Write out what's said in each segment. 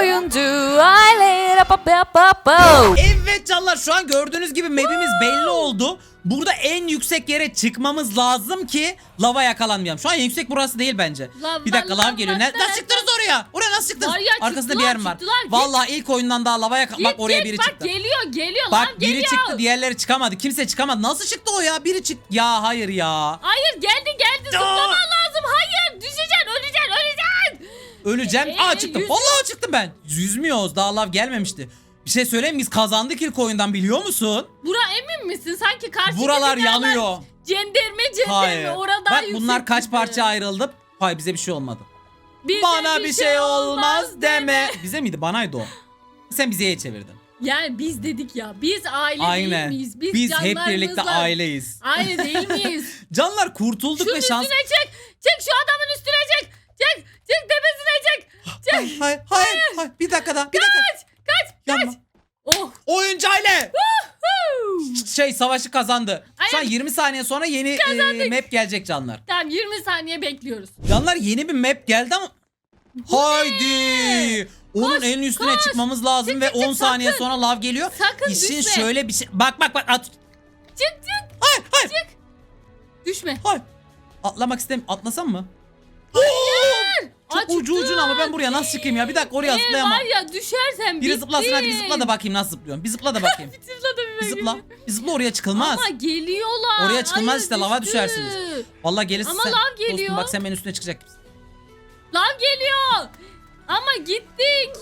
oyuncu aile. Evet canlar şu an gördüğünüz gibi map'imiz belli oldu. Burada en yüksek yere çıkmamız lazım ki lava yakalanmayalım. Şu an en yüksek burası değil bence. Lava, bir dakika lav lava, geliyor. Ne, lava. nasıl çıktınız oraya? Oraya nasıl çıktınız? Var ya, Arkasında bir çıktılar, yerim var. çıktılar. Git. Vallahi ilk oyundan daha lava yakal. Bak oraya git, biri bak, çıktı. geliyor geliyor Bak biri geliyor. çıktı diğerleri çıkamadı. Kimse çıkamadı. Nasıl çıktı o ya? Biri çıktı. Ya hayır ya. Hayır geldi geldi zıplaman lazım. Hayır düşeceksin öleceksin öleceksin. Öleceğim. Ee, Aa çıktım. yüz- Vallahi çıktım ben. Yüzmüyoruz. Daha lav gelmemişti. Bir şey söyleyeyim biz kazandık ilk oyundan biliyor musun? Bura emin misin? Sanki karşı Buralar yanıyor. Cenderme cenderme Hayır. orada Bak bunlar kaç çıktı. parça ayrıldı. Hayır bize bir şey olmadı. Bize Bana bir şey olmaz deme. Bize miydi? Banaydı o. Sen bize çevirdin. Yani biz dedik ya biz aile Aynen. değil miyiz? Biz, Biz hep birlikte aileyiz. Aile değil miyiz? Canlar kurtulduk Şunun ve şans... çek. Çek şu adamın üstüne çek. Çek. Çek tepesine çek. Çek. Hayır, hayır, hayır. Bir dakika daha. Bir dakika. Kaç. Kaç. Yanma. Oh. Oyuncu aile. Şey savaşı kazandı. Şu an Aynen. 20 saniye sonra yeni e, map gelecek canlar. Tamam 20 saniye bekliyoruz. Canlar yeni bir map geldi ama... Haydi. Onun Koş, en üstüne koş. çıkmamız lazım Çık, ve çık, çık, 10 saniye sakın. sonra lav geliyor. Sakın İşin düşme. şöyle bir şey... Bak bak bak at. Çık çık. Hayır hayır. Düşme. Hayır. Atlamak istemiyorum. Atlasam mı? Hayır. Çok Acıktı. ucu ucuna ama ben buraya nasıl çıkayım ya? Bir dakika oraya Ee, zıplayamam. var ya düşersen Biri bittin. zıplasın hadi bir zıpla da bakayım nasıl zıplıyorsun. Bir zıpla da bakayım. Zıpla da bir bir zıpla. bakayım. Bir zıpla oraya çıkılmaz. Ama geliyorlar. Oraya çıkılmaz Hayır, işte, lava düştü. düşersiniz. Vallahi gelirsin Ama sen. lav geliyor. Dostum bak sen benim üstüne çıkacak gibisin. Lav geliyor. Ama gittik.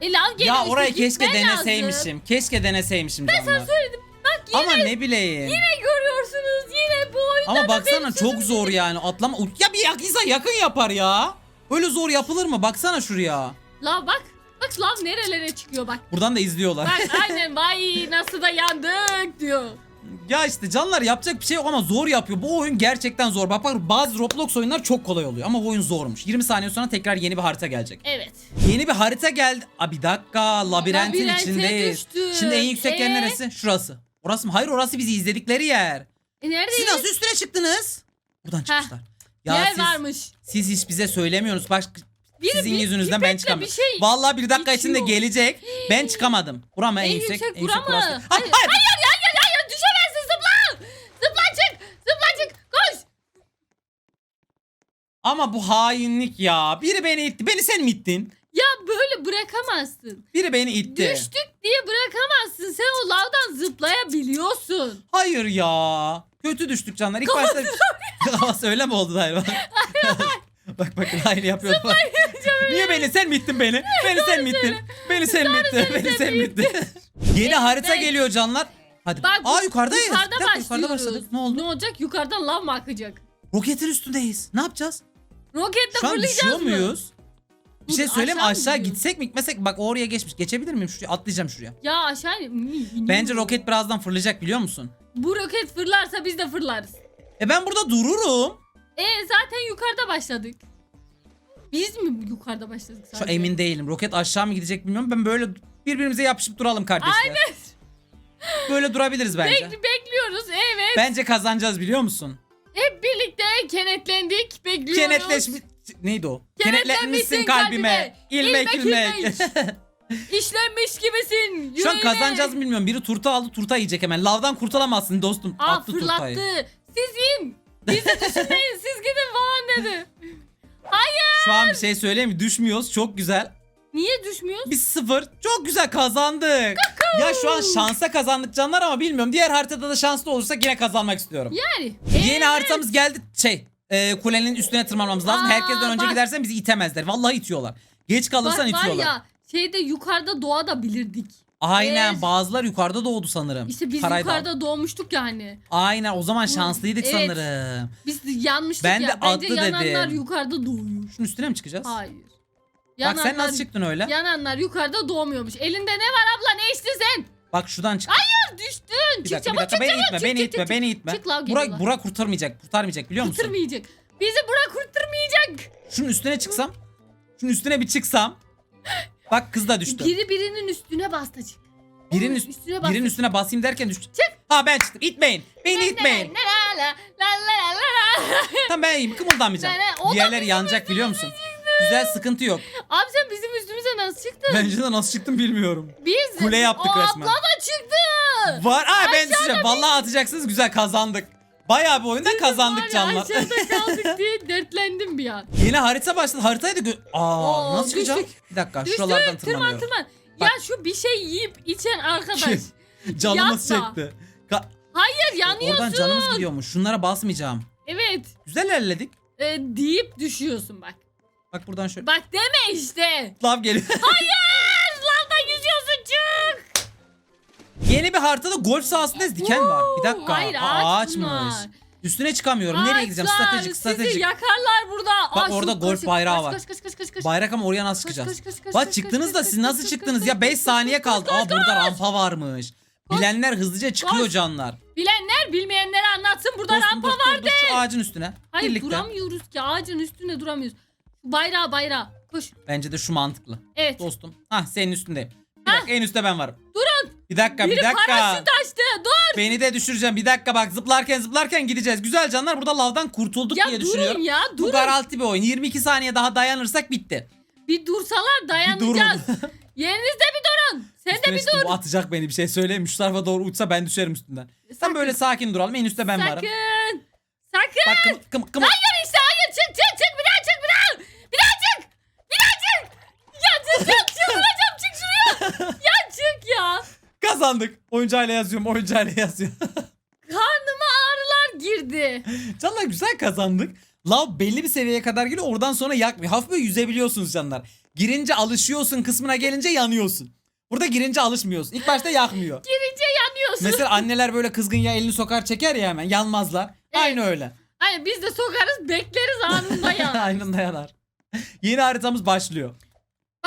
E lav geliyor Ya işte, orayı keşke gitmen lazım. deneseymişim. Keşke deneseymişim canlar. Ben söyledim. Yine, Ama ne bileyim. yine görüyorsunuz. Yine bu oyunda Ama baksana benim çok sözüm zor yani atlama. Ya bir yak- insan yakın yapar ya. Öyle zor yapılır mı? Baksana şuraya. Lav bak. Bak lav nerelere çıkıyor bak. Buradan da izliyorlar. Bak aynen vay nasıl da yandık diyor. ya işte canlar yapacak bir şey yok ama zor yapıyor. Bu oyun gerçekten zor. Bak bak bazı Roblox oyunlar çok kolay oluyor ama bu oyun zormuş. 20 saniye sonra tekrar yeni bir harita gelecek. Evet. Yeni bir harita geldi. Aa bir dakika labirentin Labirente içindeyiz. düştük. Şimdi en yüksek yer Ee? neresi? Şurası. Orası mı? Hayır orası bizi izledikleri yer. E neredeyiz? Siz nasıl üstüne çıktınız? Buradan çıkmışlar. Ya Yer siz, varmış. siz hiç bize söylemiyorsunuz. Baş, Biri sizin bir yüzünüzden ben çıkamıyorum. Bir şey. Vallahi bir dakika içinde içiyor. gelecek. Ben çıkamadım. Buram en, en yüksek. yüksek en bura yüksek mı? burası. Hayır, Hayır, hayır, hayır. hayır, hayır, hayır, düşemezsin zıpla. Zıpla çık, zıpla çık, koş. Ama bu hainlik ya. Biri beni itti. Beni sen mi ittin? Böyle bırakamazsın. Biri beni itti. Düştük diye bırakamazsın. Sen o lavdan zıplayabiliyorsun. Hayır ya. Kötü düştük canlar. İlk başta kafası öyle mi oldu hayır bak. bak bak aynı yapıyor. Bak. Niye beni sen mi ittin beni? Beni sen mi ittin? Beni sen mi ittin? Beni sen mi ittin? Yeni harita geliyor canlar. Hadi. Bak Aa yukarıdayız. Yukarıda başlıyoruz. yukarıda başladık. Ne oldu? Ne olacak? Yukarıdan lav mı akacak? Roketin üstündeyiz. Ne yapacağız? Roketle Şu an fırlayacağız mı? muyuz? Bir şey söyleyeyim aşağı aşağı gitsek mi gitmesek? Bak oraya geçmiş. Geçebilir miyim? Şuraya atlayacağım şuraya. Ya aşağı in- Bence roket birazdan fırlayacak biliyor musun? Bu roket fırlarsa biz de fırlarız. E ben burada dururum. E zaten yukarıda başladık. Biz mi yukarıda başladık Şu sadece? emin değilim. Roket aşağı mı gidecek bilmiyorum. Ben böyle birbirimize yapışıp duralım kardeşler. Aynen. Böyle durabiliriz bence. Bek- bekliyoruz evet. Bence kazanacağız biliyor musun? Hep birlikte kenetlendik bekliyoruz. Kenetleşmiş... Neydi o? Kenetlenmişsin kalbime. İlmek İlmek, ilmek. İşlenmiş gibisin. Şu an kazanacağız mı bilmiyorum. Biri turta aldı turta yiyecek hemen. Lavdan kurtulamazsın dostum. Aa Attı fırlattı. turtayı. Siz in. Bizi düşünmeyin siz gidin falan dedi. Şu an bir şey söyleyeyim mi? Düşmüyoruz. Çok güzel. Niye düşmüyoruz? Biz sıfır. Çok güzel kazandık. Ya şu an şansa kazandık canlar ama bilmiyorum. Diğer haritada da şanslı olursak yine kazanmak istiyorum. Yani. Yeni Evet. haritamız geldi. Şey e, kulenin üstüne tırmanmamız lazım. Aa, Herkesten önce bak. gidersen bizi itemezler. Vallahi itiyorlar. Geç kalırsan Bak var itiyorlar. ya şeyde yukarıda doğa da bilirdik. Aynen Evet. bazılar yukarıda doğdu sanırım. İşte biz Parayı da al. yukarıda doğmuştuk yani. Aynen o zaman şanslıydık Evet. sanırım. Biz yanmıştık Ben ya. de Bence adlı yananlar dedim. yukarıda doğuyor. Şunun üstüne mi çıkacağız? Hayır. Bak sen nasıl çıktın öyle? Yananlar yukarıda doğmuyormuş. Elinde ne var abla ne içtin sen? Bak şuradan çık. Düştün. bir dakika bir dakika beni itme beni itme beni itme. Çık lav Burak. Burak kurtarmayacak kurtarmayacak biliyor musun? Kurtarmayacak. Bizi bırak kurtarmayacak. Şunun üstüne çıksam. Şunun üstüne bir çıksam. Bak kız da düştü. Biri birinin üstüne bastı çık. Birinin, üst, üstüne bastı. birinin üstüne basayım derken düştü. Çık. Ha ben çıktım. İtmeyin. Beni itmeyin. Tamam ben iyiyim. Kımıldamayacağım. Bizim yanacak biliyor musun? Güzel sıkıntı yok. Abi sen bizim nasıl çıktın? Bence de nasıl çıktım bilmiyorum. Biz Kule yaptık o resmen. abla da çıktı. Var. Aa ben düşeceğim. Vallahi atacaksınız güzel kazandık. Bayağı bir oyunda kazandık canlar. Aşağıda kaldık diye dertlendim bir an. Yeni harita başladı. Haritayı da gö- Aa Oo, nasıl çıkacağım? düştük. Bir dakika şuralardan tırman tırmanıyorum. tırman. Bak. Ya şu bir şey yiyip içen arkadaş. Canımız Yapma. çekti. Ka- Hayır yanıyorsun. Oradan canımız gidiyormuş. Şunlara basmayacağım. Evet. Güzel ilerledik. E, deyip düşüyorsun bak. Bak buradan şöyle. Bak deme işte. Lav geliyor. Hayır. Lavda yüzüyorsun çık. Yeni bir haritada golf sahasındayız. Diken var. Bir dakika. Hayır Aa, ağaç ağaçmış. Üstüne çıkamıyorum. Nereye gideceğim? Ağaçlar, Stratejik Sizi stratejik. yakarlar burada. Bak Aa, orada şu- golf kaç- bayrağı kaç- var. Kaç kaç kaç kaç kaç. Bayrak ama oraya nasıl Kaç, çıkacağız? kaç, kaç, kaç, Bak kaç, çıktınız kaç, da kaç, siz kaç, nasıl kaç, çıktınız kaç, ya? kaç, 5 kaç, saniye kaç, kaldı. kaç, Aa burada rampa varmış. Kaç. Bilenler hızlıca çıkıyor Kaç. canlar. Bilenler bilmeyenlere anlatsın. Burada Dostum, rampa dur, var. dur, dur, şu ağacın üstüne. Hayır Birlikte. duramıyoruz ki. Ağacın üstünde duramıyoruz. Bayrağı bayrağı. Koş. Bence de şu mantıklı. Evet. Dostum. Hah senin üstündeyim. Bir dakika en üstte ben varım. Durun. Bir dakika Biri bir dakika. paraşüt açtı. Dur. Beni de düşüreceğim. Bir dakika bak zıplarken zıplarken gideceğiz. Güzel canlar burada lavdan kurtulduk Ya diye durun düşünüyorum. ya. Bu Durun. garanti bir oyun. 22 saniye daha dayanırsak bitti. Bir dursalar dayanacağız. durun. Yerinizde bir durun. Sen de Üstüne bir çıktım, dur. Bu atacak beni bir şey söyleyeyim. Şu tarafa doğru uçsa ben düşerim üstünden. Sen Sakın. böyle sakin duralım. En üstte ben varım. Sakın. Sakın. Bak kım, kım, kım. Hayır işte hayır çık çık çık bir daha çık bir daha. Bir daha çık. Bir daha çık. Ya çık çık çıldıracağım çık şuraya. Ya çık ya. Kazandık. Oyuncağıyla yazıyorum. Oyuncağıyla yazıyor. Karnıma ağrılar girdi. canlar güzel kazandık. Lav belli bir seviyeye kadar geliyor. Oradan sonra yakmıyor. Hafif böyle yüzebiliyorsunuz canlar. Girince alışıyorsun kısmına gelince yanıyorsun. Burada girince alışmıyorsun. İlk başta yakmıyor. Girince yanıyorsun. Mesela anneler böyle kızgın ya elini sokar çeker ya hemen yanmazlar. Evet. Aynı öyle. Hani biz de sokarız bekleriz anında ya. Aynında yanar. Yeni haritamız başlıyor.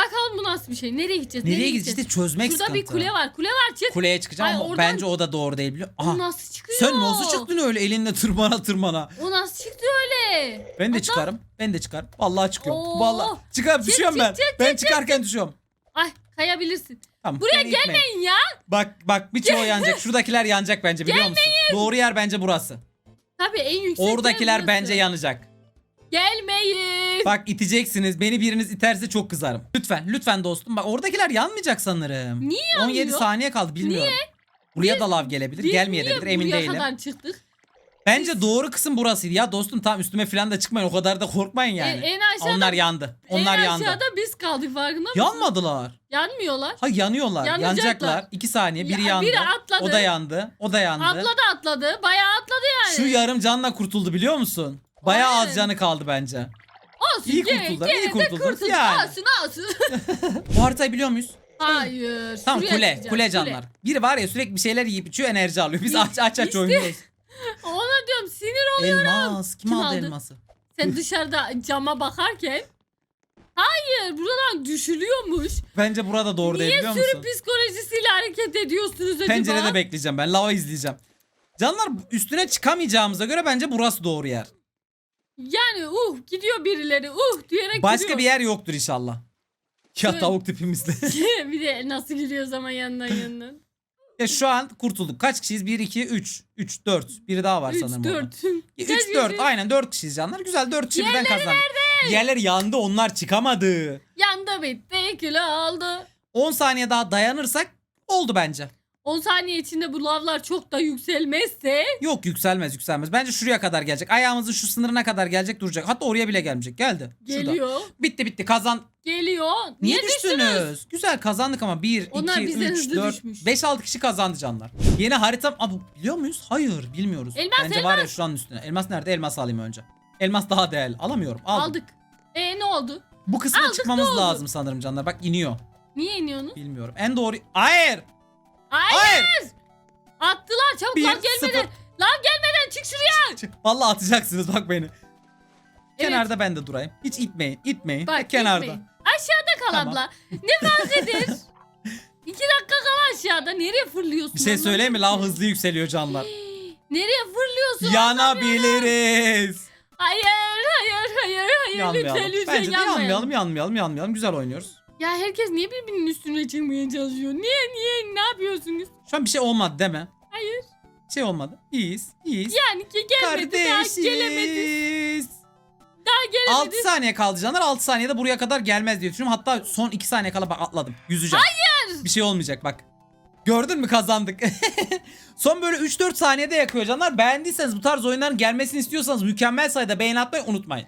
Bakalım bu nasıl bir şey. Nereye gideceğiz? Nereye gideceğiz? İşte çözmek Şurada sıkıntı. bir kule var. Kule var çık. Kuleye çıkacağım Ay, ama oradan- bence o da doğru değil biliyor. Aha. O nasıl çıkıyor? Sen nasıl çıktın öyle elinde tırmana tırmana? O nasıl çıktı öyle? Ben de çıkarım. Ben de çıkarım. Vallahi çıkıyorum. Oo. Vallahi çıkarım Çık, düşüyorum çık, ben. çık, ben çık, çıkarken düşüyorum. Ay kayabilirsin. Tamam. Buraya gelmeyin ya. Bak bak birçoğu yanacak. Şuradakiler yanacak bence biliyor musun? Doğru yer bence burası. Tabii en yüksek yer Oradakiler burası. bence yanacak. Gelmeyin. Bak iteceksiniz. Beni biriniz iterse çok kızarım. Lütfen lütfen dostum. Bak oradakiler yanmayacak sanırım. Niye 17 yanmıyor? saniye kaldı bilmiyorum. Buraya Biz- da lav gelebilir, Biz gelmeyebilir niye emin buraya değilim. kadar çıktık? Bence doğru kısım burasıydı. Ya dostum tam üstüme falan da çıkmayın. O kadar da korkmayın yani. E, en aşağıda, Onlar yandı. Onlar en yandı. aşağıda biz kaldık farkında mısın? Yanmadılar. Yanmıyorlar. Ha yanıyorlar. Yanacaklar. Yanacaklar. 2 saniye. Biri Ya, yandı. biri atladı. O da yandı. O da yandı. Atladı atladı. Bayağı atladı yani. Şu yarım canla kurtuldu biliyor musun? Bayağı az canı kaldı bence. Olsun. iyi gene- kurtuldular, gene iyi de kurtuldunuz kurtulduk. yani. Olsun olsun. Bu haritayı biliyor muyuz? Hayır. Tamam şuraya kule. Kule canlar. Biri var ya sürekli bir şeyler yiyip içiyor enerji alıyor. Biz aç aç aç oynuyoruz. Ona diyorum sinir oluyorum. Elmas. Kim, Kim aldı, aldı? elması? Sen dışarıda cama bakarken. Hayır buradan düşülüyormuş. Bence burada doğru değil Niye biliyor sürü musun? psikolojisiyle hareket ediyorsunuz acaba? Pencerede bekleyeceğim ben. Lava izleyeceğim. Canlar üstüne çıkamayacağımıza göre bence burası doğru yer. Yani uh gidiyor birileri uh diyerek Başka gidiyor. bir yer yoktur inşallah. Ya Evet. tavuk tipimizle. bir de nasıl gülüyor zaman yandan yandan. ya şu an kurtulduk. Kaç kişiyiz? 1, 2, 3. 3, 4. Biri daha var 3 sanırım orada. 4. 3, Kaç 4. kişi? Aynen 4 kişiyiz canlar. Güzel 4 kişi birden kazandık. Diğerler yandı onlar çıkamadı. Yandı bitti kilo aldı. 10 saniye daha dayanırsak oldu bence. 10 saniye içinde bu lavlar çok da yükselmezse Yok yükselmez yükselmez. Bence şuraya kadar gelecek. Ayağımızın şu sınırına kadar gelecek duracak. Hatta oraya bile gelmeyecek. Geldi. Şurada. geliyor. Bitti bitti kazan. Geliyor. Niye, düştünüz? Güzel kazandık ama 1, Onlar 2, bizden 3, hızlı 4, düşmüş. 5, 6 kişi kazandı canlar. Yeni haritam... Aa, bu biliyor muyuz? Hayır bilmiyoruz. Elmas, Bence var ya şuranın üstüne. Elmas nerede? Elmas alayım önce. Elmas daha değerli. Alamıyorum. Aldım. Aldık. E ne oldu? Bu kısma Aldık, çıkmamız oldu? lazım sanırım canlar. Bak iniyor. Niye iniyorsunuz? Bilmiyorum. En doğru... Hayır! Hayır. Hayır! Attılar çabuk Bir, lav gelmeden. sıfır. Lav gelmeden çık şuraya. Çık. Vallahi atacaksınız bak beni. Kenarda ben de durayım. Hiç itmeyin. itmeyin. Bak Kenarda. gitmeyin. Aşağıda kal Tamam. abla. Ne fazladır? İki dakika kal aşağıda. Nereye fırlıyorsun? Bir şey söyleyeyim mi? Lav hızlı yükseliyor canlar. Nereye fırlıyorsun? Yanabiliriz. Hayır hayır hayır hayır. Yanmayalım. Lütfen lütfen Bence de yanmayalım. yanmayalım, yanmayalım, yanmayalım. Güzel oynuyoruz. Ya herkes niye birbirinin üstüne çıkmaya çalışıyor? Niye niye ne yapıyorsunuz? Şu an bir şey olmadı deme. Hayır. Şey olmadı. İyiyiz, iyiyiz. Yani ki gelmedi daha gelemedi. Kardeşiz. Daha gelemedi. 6 saniye kaldı canlar. 6 saniyede buraya kadar gelmez diye düşünüyorum. Hatta son 2 saniye kala bak atladım. Yüzeceğim. Hayır. Bir şey olmayacak bak. Gördün mü kazandık. son böyle 3-4 saniyede yakıyor canlar. Beğendiyseniz bu tarz oyunların gelmesini istiyorsanız mükemmel sayıda beğeni atmayı unutmayın.